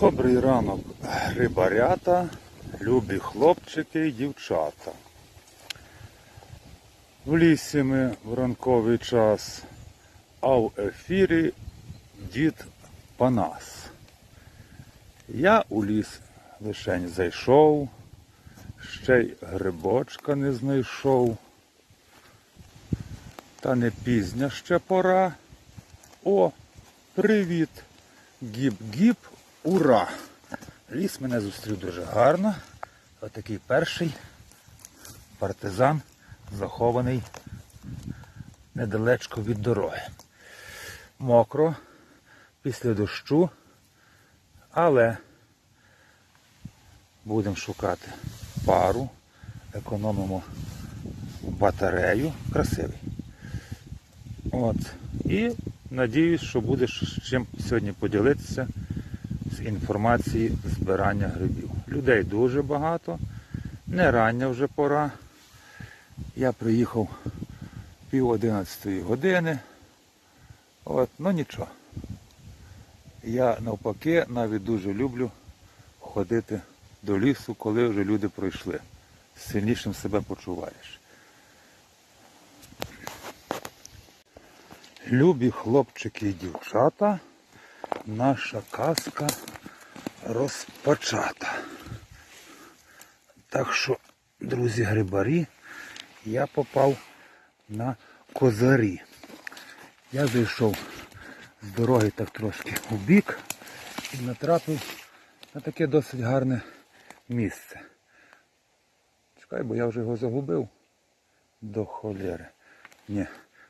Добрий ранок, рибарята, любі хлопчики і дівчата. В лісі ми в ранковий час, а в ефірі дід Панас. Я у ліс лишень зайшов, ще й грибочка не знайшов. Та не пізня ще пора. О, привіт! Гіп-гіп, ура! Ліс мене зустрів дуже гарно. Отакий перший партизан захований недалечко від дороги. Мокро, після дощу, але будемо шукати пару, економимо батарею. Красивий. От. І надіюсь, що будеш з чим сьогодні поділитися інформації збирання грибів. Людей дуже багато, не рання вже пора. Я приїхав пів одинадцятої години. От, ну нічого. Я навпаки навіть дуже люблю ходити до лісу, коли вже люди пройшли. Сильнішим себе почуваєш. Любі хлопчики і дівчата, наша казка розпочата. Так що, друзі грибарі, я попав на козарі. Я зайшов з дороги так трошки у бік і натрапив на таке досить гарне місце. Чекай, бо я вже його загубив до холєри. Ні.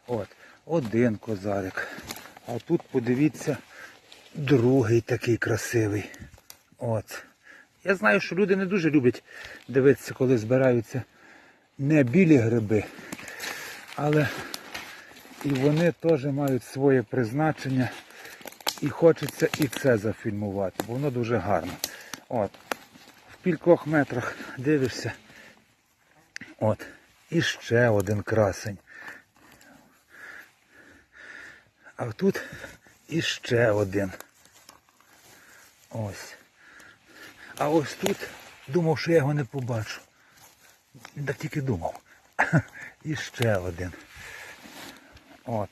От, один козарик. А тут подивіться, другий такий красивий. От. Я знаю, що люди не дуже люблять дивитися, коли збираються не білі гриби, але і вони теж мають своє призначення. І хочеться і це зафільмувати, бо воно дуже гарно. От. В кількох метрах дивишся. От. І ще один красень. А тут іще один. Ось. А ось тут думав, що я його не побачу. Так тільки думав. І ще один. От.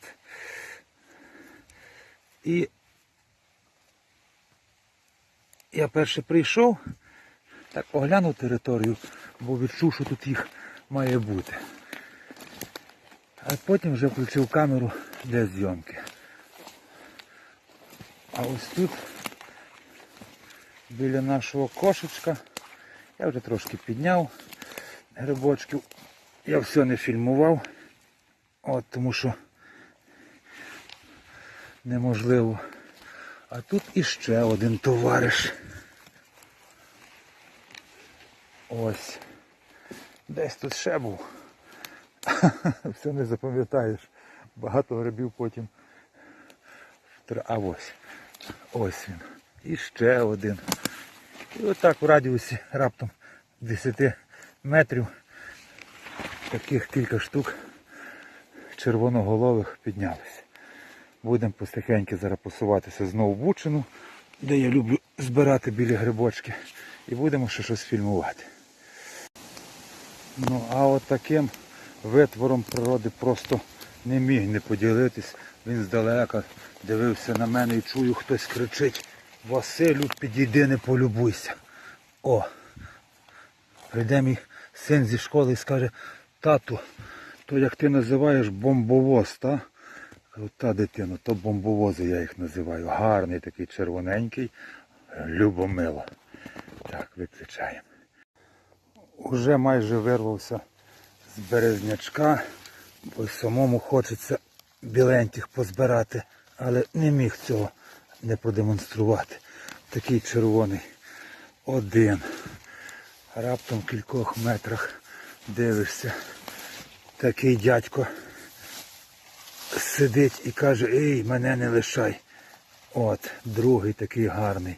І я перше прийшов, так оглянув територію, бо відчув, що тут їх має бути. А потім вже включив камеру для зйомки. А ось тут, біля нашого кошечка, я вже трошки підняв грибочків. Я все не фільмував, от тому що неможливо. А тут іще один товариш. Ось. Десь тут ще був. Все не запам'ятаєш. Багато грибів потім. А ось. Ось він. І ще один. І отак в радіусі раптом 10 метрів таких кілька штук червоноголових піднялися. Будемо постихеньки зараз посуватися знову в Бучину, де я люблю збирати білі грибочки. І будемо ще щось фільмувати. Ну а от таким витвором природи просто не міг не поділитись. Він здалека дивився на мене і чую, хтось кричить Василю, підійди, не полюбуйся. О! Прийде мій син зі школи і скаже, тату, то як ти називаєш бомбовоз, та? Та дитино, то бомбовози я їх називаю. Гарний такий червоненький, любомило. Так, виключаємо. Уже майже вирвався з березнячка, бо й самому хочеться біленьких позбирати, але не міг цього не продемонструвати. Такий червоний. Один. Раптом в кількох метрах дивишся. Такий дядько сидить і каже, ей, мене не лишай. От, другий такий гарний.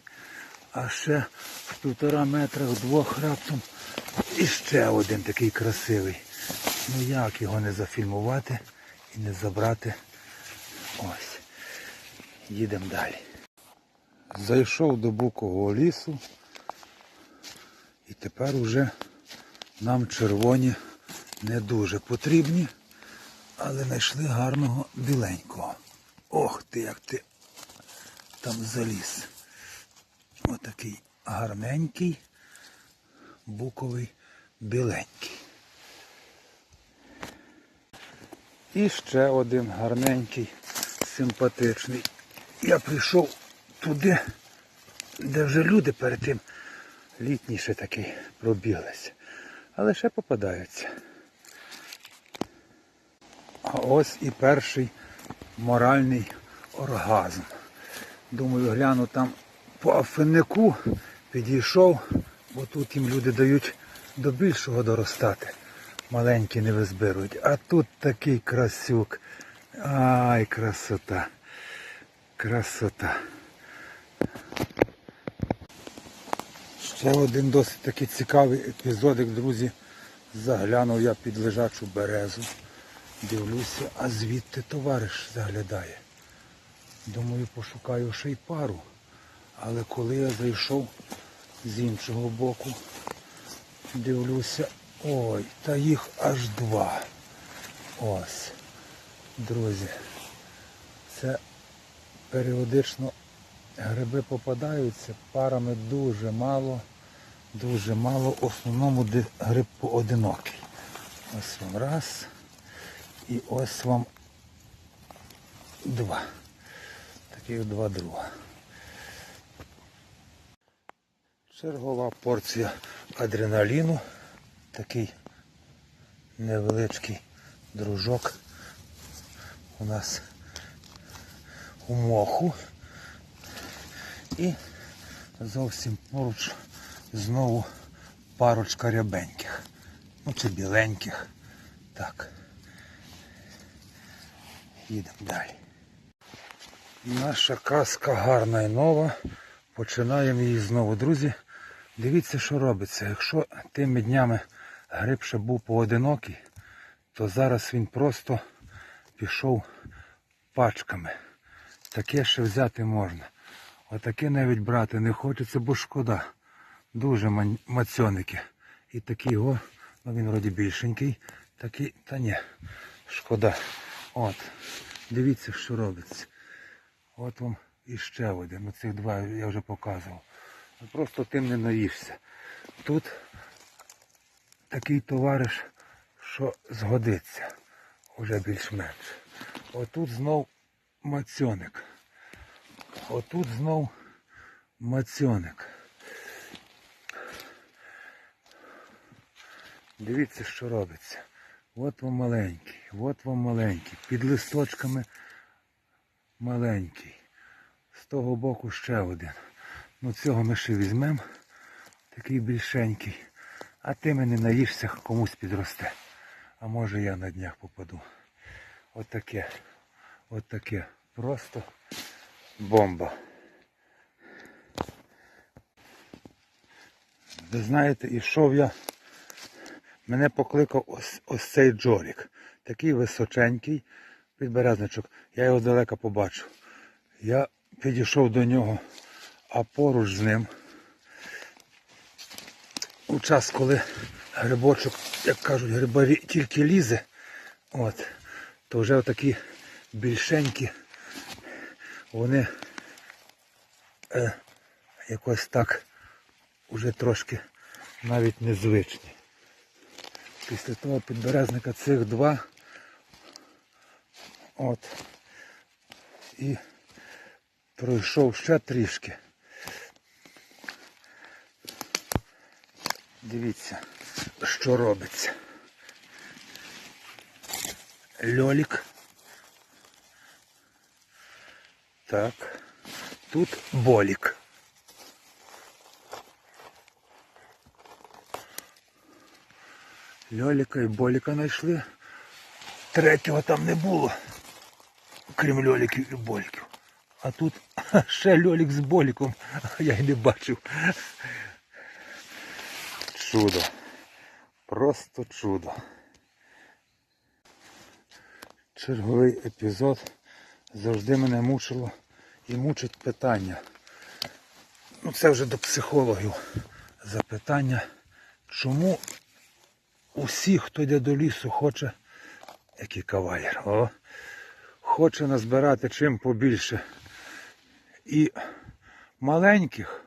А ще в півтора метра, в двох раптом іще один такий красивий. Ну як його не зафільмувати і не забрати. Ось. Їдемо далі. Зайшов до букового лісу. І тепер уже нам червоні не дуже потрібні, але знайшли гарного біленького. Ох ти, як ти там заліз. Отакий гарненький, буковий, біленький. І ще один гарненький, симпатичний. Я прийшов туди, де вже люди перед тим літніше такий пробіглися. Але ще попадаються. А ось і перший моральний оргазм. Думаю, гляну там по афиннику, підійшов, бо тут їм люди дають до більшого доростати. Маленькі не визбирують. А тут такий красюк. Ай, красота. Красота. Ще один досить такий цікавий епізодик, друзі. Заглянув я під лежачу березу. Дивлюся, а звідти товариш заглядає. Думаю, пошукаю ще й пару. Але коли я зайшов з іншого боку, дивлюся, ой, та їх аж два. Ось. Друзі, це періодично гриби попадаються, парами дуже мало, дуже мало. В основному гриб поодинокий. Ось вам раз. І ось вам два. Таких два друга. Чергова порція адреналіну. Такий невеличкий дружок у нас у моху. І зовсім поруч знову парочка рябеньких. Ну чи біленьких. Так. Їдемо далі. Наша казка гарна і нова. Починаємо її знову. Друзі, дивіться, що робиться. Якщо тими днями гриб ще був поодинокий, то зараз він просто пішов пачками. Таке ще взяти можна. Отаке навіть брати не хочеться, бо шкода. Дуже мацьоники. І такий о, ну він вроді більшенький, такий, та ні, шкода. От, дивіться, що робиться. От вам іще один. Ну цих два я вже показував. Ну, Просто тим не наївся. Тут такий товариш, що згодиться. Уже більш-менш. Отут знов мацьоник. Отут знов мацьоник. Дивіться, що робиться. От вам маленький, от вам маленький. Під листочками маленький. З того боку ще один. Ну цього ми ще візьмемо. Такий більшенький. А ти мене наїшся, комусь підросте. А може я на днях попаду. Отаке. От Отаке. Просто бомба. Ви знаєте, ішов я. Мене покликав ось, ось цей джорік. Такий височенький підберезничок. Я його здалека побачив. Я підійшов до нього, а поруч з ним. У час, коли грибочок, як кажуть, грибарі тільки лізе, от, то вже отакі більшенькі, вони е, якось так уже трошки навіть незвичні. Після того підберезника цих два. От. І пройшов ще трішки. Дивіться, що робиться. Льолік. Так. Тут болік. Льоліка і боліка знайшли. Третього там не було. Крім льоліків і боліків. А тут ще льолік з боліком. Я й не бачив. Чудо. Просто чудо. Черговий епізод завжди мене мучило і мучить питання. ну це вже до психологів запитання, чому усі, хто йде до лісу, хоче, який кавалер, о, хоче назбирати чим побільше і маленьких,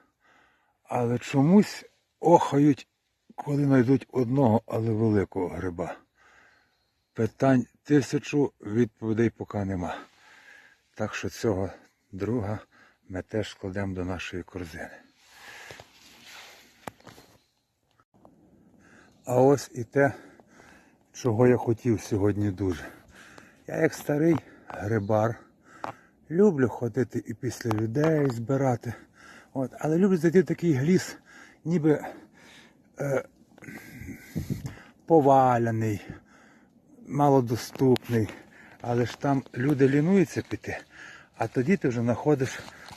але чомусь охають, коли знайдуть одного, але великого гриба. Питань тисячу, відповідей поки нема. Так що цього друга ми теж складемо до нашої корзини. А ось і те, чого я хотів сьогодні дуже. Я як старий грибар, люблю ходити і після людей збирати. От, але люблю зайти в такий гліс, ніби е, поваляний, малодоступний. Але ж там люди лінуються піти. А тоді ти вже знаходиш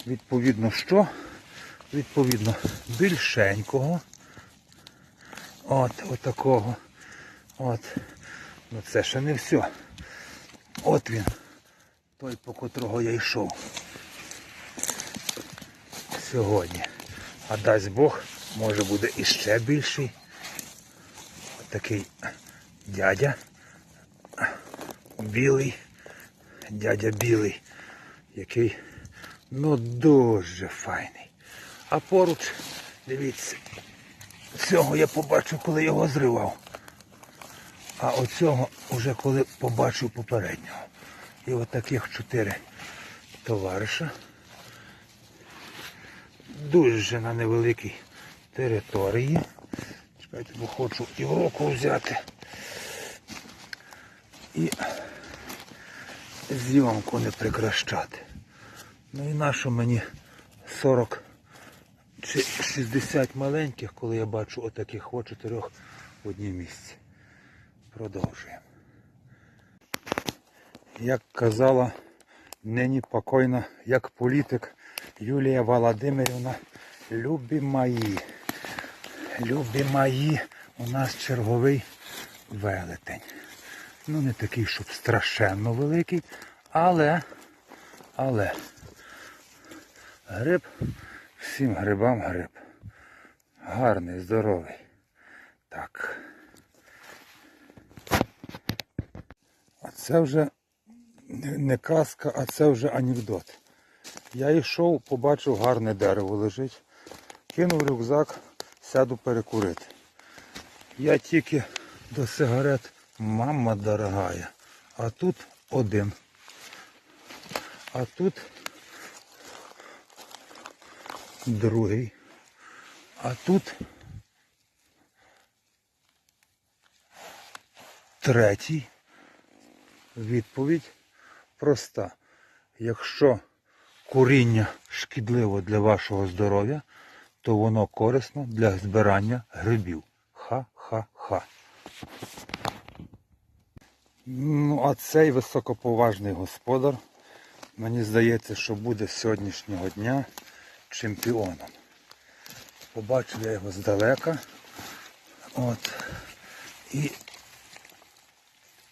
відповідно що? Відповідно більшенького. От, отакого. От. Ну це ще не все. От він. Той, по котрого я йшов. Сьогодні. А дасть Бог, може буде іще більший. От дядя. Білий. Дядя білий. Який ну дуже файний. А поруч, дивіться, цього я побачив, коли його зривав. А оцього вже коли побачив попереднього. І от чотири товариша. Дуже на невеликій території. Чекайте, бо хочу і в руку взяти. І зйомку не прикращати. Ну і нащо мені 40 чи 60 маленьких, коли я бачу отаких от чотирьох в одній місці. Продовжуємо. Як казала нині покойна, як політик Юлія Володимирівна, любі мої, любі мої, у нас черговий велетень. Ну не такий, щоб страшенно великий, але, але гриб, всім грибам гриб. Гарний, здоровий. Так. А це вже не казка, а це вже анекдот. Я йшов, побачив гарне дерево лежить, кинув рюкзак, сяду перекурити. Я тільки до сигарет, мама дорогая, а тут один. А тут другий. А тут третій. Відповідь проста. Якщо куріння шкідливо для вашого здоров'я, то воно корисно для збирання грибів. Ха-ха-ха. Ну, а цей високоповажний господар, мені здається, що буде з сьогоднішнього дня чемпіоном. Побачив я його здалека. От. І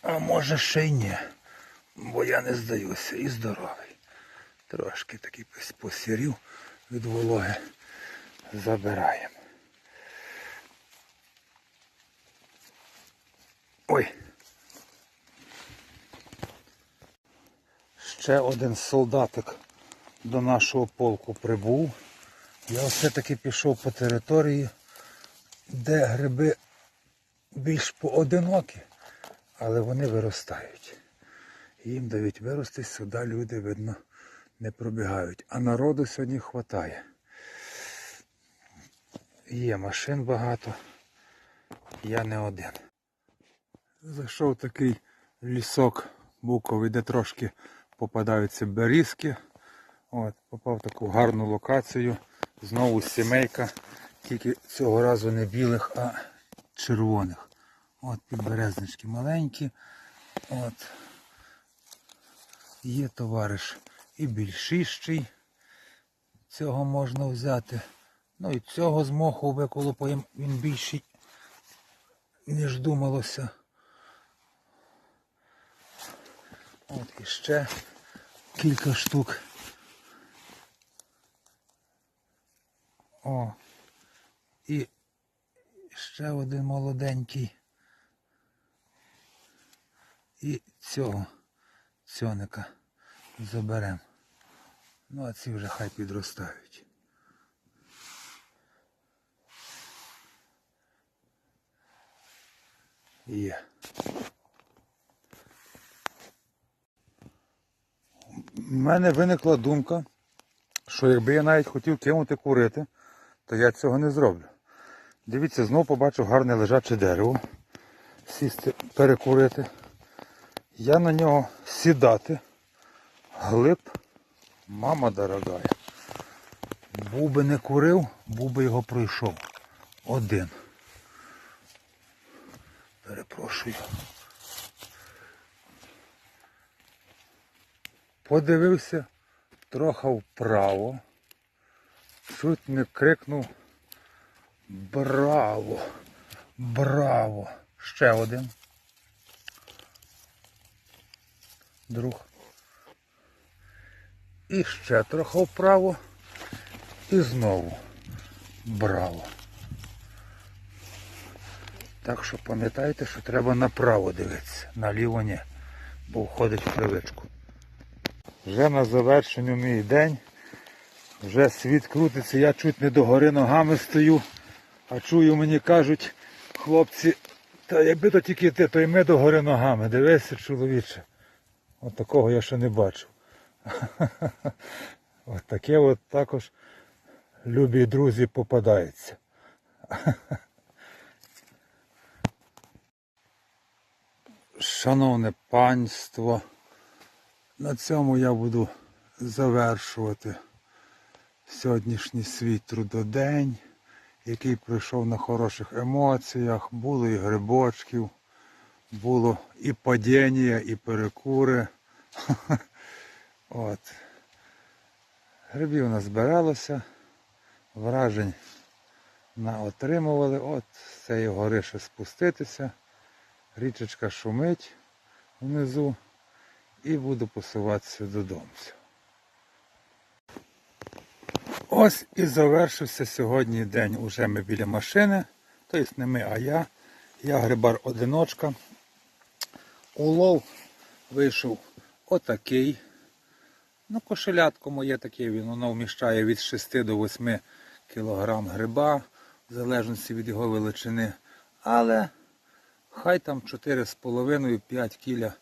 а може ще й ні. Бо я не здаюся і здоровий. Трошки такий посірів від вологи. Забираємо. Ой. Ще один солдатик до нашого полку прибув. Я все-таки пішов по території, де гриби більш поодинокі але вони виростають. Їм дають вирости, сюди люди, видно, не пробігають. А народу сьогодні вистачає. Є машин багато, я не один. Зайшов такий лісок буковий, де трошки попадаються берізки. От, Попав в таку гарну локацію. Знову сімейка, тільки цього разу не білих, а червоних. От підберезнички маленькі. От. Є товариш і більшищий. Цього можна взяти. Ну і цього з моху виколупаємо, він більший, ніж думалося. От і ще кілька штук. О. І ще один молоденький. І цього цьоника заберемо. Ну, а ці вже хай підростають. Є. У мене виникла думка, що якби я навіть хотів кинути курити, то я цього не зроблю. Дивіться, знову побачу гарне лежаче дерево. Сісти, перекурити. Я на нього сідати. Глиб, мама дорогая. Був би не курив, був би його пройшов. Один. Перепрошую. Подивився трохи вправо. Чуть не крикнув Браво! Браво! Ще один. Друг. І ще трохи вправо. І знову. Браво! Так що пам'ятайте, що треба направо дивитися, наліво ні, бо входить в привичку. Вже на завершенню мій день. Вже світ крутиться, я чуть не догори ногами стою, а чую, мені кажуть, хлопці, та якби то тільки ти, то й ми догори ногами. Дивися, чоловіче. От такого я ще не бачив. От таке от також любі друзі попадається. Шановне панство, на цьому я буду завершувати сьогоднішній свій трудодень, який пройшов на хороших емоціях. Було і грибочків, було і падіння, і перекури. От. Грибів назбиралося, вражень наотримували. От з цієї гори ще спуститися. Річечка шумить внизу і буду посуватися додому. Ось і завершився сьогодні день. Уже ми біля машини. Тобто не ми, а я. Я грибар-одиночка. Улов вийшов отакий. Ну, кошелятко моє таке, він воно вміщає від 6 до 8 кг гриба, в залежності від його величини. Але хай там 4,5-5 кіля.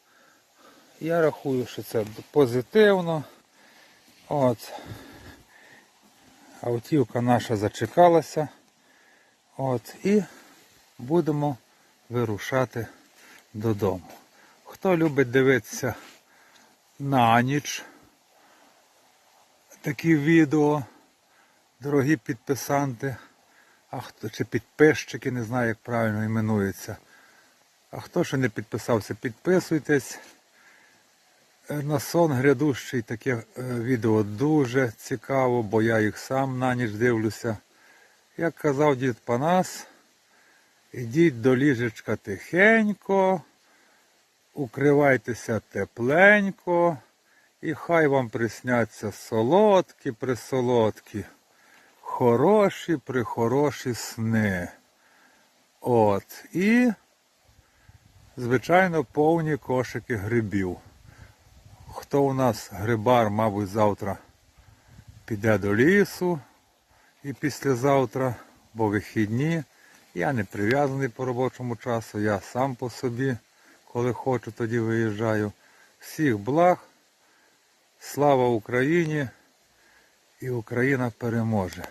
Я рахую, що це позитивно. От. Автівка наша зачекалася. От, І будемо вирушати додому. Хто любить дивитися на ніч такі відео, дорогі підписанти, а хто чи підписчики, не знаю, як правильно іменується. А хто ще не підписався, підписуйтесь. Е, На сон грядущий таке е, відео дуже цікаво, бо я їх сам на ніч дивлюся. Як казав дід Панас, ідіть до ліжечка тихенько, укривайтеся тепленько, і хай вам присняться солодкі присолодкі, хороші прихороші сни. От. І, звичайно, повні кошики грибів. Хто у нас грибар, мабуть, завтра піде до лісу і післязавтра, бо вихідні. Я не прив'язаний по робочому часу, я сам по собі, коли хочу, тоді виїжджаю. Всіх благ, слава Україні і Україна переможе.